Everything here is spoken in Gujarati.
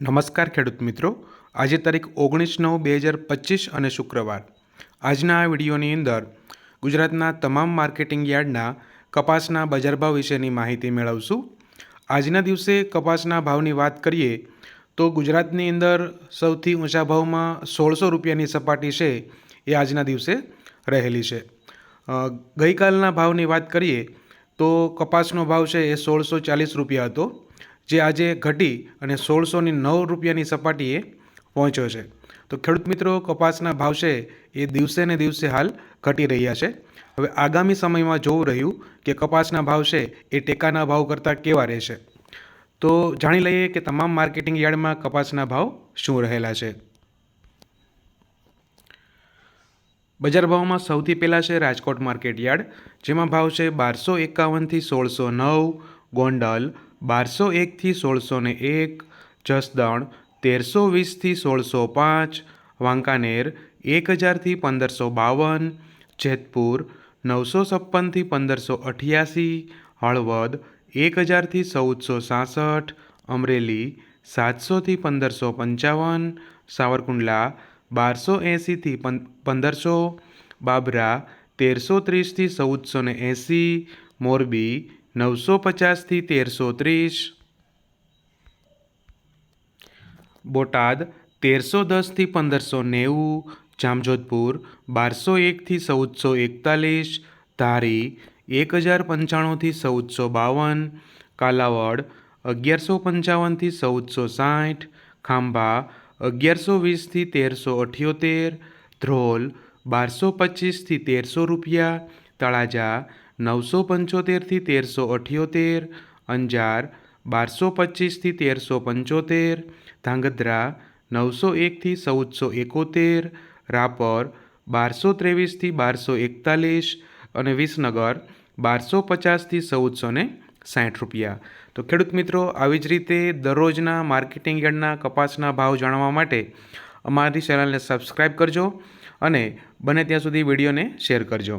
નમસ્કાર ખેડૂત મિત્રો. આજે તારીખ ઓગણીસ નવ બે હજાર પચીસ અને શુક્રવાર. આજના આ વિડીયોની અંદર ગુજરાતના તમામ માર્કેટિંગ યાર્ડના કપાસના બજાર ભાવ વિશેની માહિતી મેળવશું. આજના દિવસે કપાસના ભાવની વાત કરીએ તો ગુજરાતની અંદર સૌથી ઊંચા ભાવમાં સોળસો રૂપિયાની સપાટી છે એ આજના દિવસે રહેલી છે. ગઈકાલના ભાવની વાત કરીએ તો કપાસનો ભાવ છે એ સોળસો ચાલીસ રૂપિયા હતો. જે આજે ઘટી અને સોળસોની નવ રૂપિયાની સપાટીએ પહોંચ્યો છે. તો ખેડૂત મિત્રો, કપાસના ભાવ છે એ દિવસે ને દિવસે હાલ ઘટી રહ્યા છે. હવે આગામી સમયમાં જોવું રહ્યું કે કપાસના ભાવ છે એ ટેકાના ભાવ કરતાં કેવા રહેશે? તો જાણી લઈએ કે તમામ માર્કેટિંગ યાર્ડમાં કપાસના ભાવ શું રહેલા છે. બજાર ભાવમાં સૌથી પહેલાં છે રાજકોટ માર્કેટ યાર્ડ, જેમાં ભાવ છે બારસો એકાવનથી સોળસો નવ, ગોંડલ બારસો એકથી સોળસો ને એક, જસદણ તેરસો વીસથી સોળસો પાંચ, વાંકાનેર એક હજારથી પંદરસો બાવન, જેતપુર નવસો છપ્પનથી પંદરસો અઠ્યાસી, હળવદ એક હજારથી ચૌદસો સાસઠ, અમરેલી સાતસોથી પંદરસો પંચાવન, સાવરકુંડલા બારસો એંસીથી પંદરસો, બાબરા તેરસો ત્રીસથી ચૌદસો ને એંસી મોરબી નવસો પચાસથી તેરસો ત્રીસ. બોટાદ તેરસો દસથી પંદરસો નેવું. જામજોધપુર બારસો એકથી ચૌદસો એકતાલીસ. ધારી એક હજાર પંચાણુંથી ચૌદસો બાવન. કાલાવડ અગિયારસો પંચાવનથી ચૌદસો સાઠ. ખાંભા અગિયારસો વીસથી તેરસો અઠ્યોતેર. ધ્રોલ બારસો પચીસથી તેરસો રૂપિયા. તળાજા નવસો પંચોતેરથી તેરસો અઠ્યોતેર, અંજાર બારસો પચીસથી તેરસો પંચોતેર, ધાંગધ્રા નવસો એકથી ચૌદસો એકોતેર, રાપર બારસો ત્રેવીસથી બારસો એકતાલીસ અને વિસનગર બારસો પચાસથી ચૌદસો ને સાઠ રૂપિયા. તો ખેડૂત મિત્રો, આવી જ રીતે દરરોજના માર્કેટિંગ યાર્ડના કપાસના ભાવ જાણવા માટે અમારી ચેનલને સબસ્ક્રાઈબ કરજો અને બને ત્યાં સુધી વિડીયોને શેર કરજો.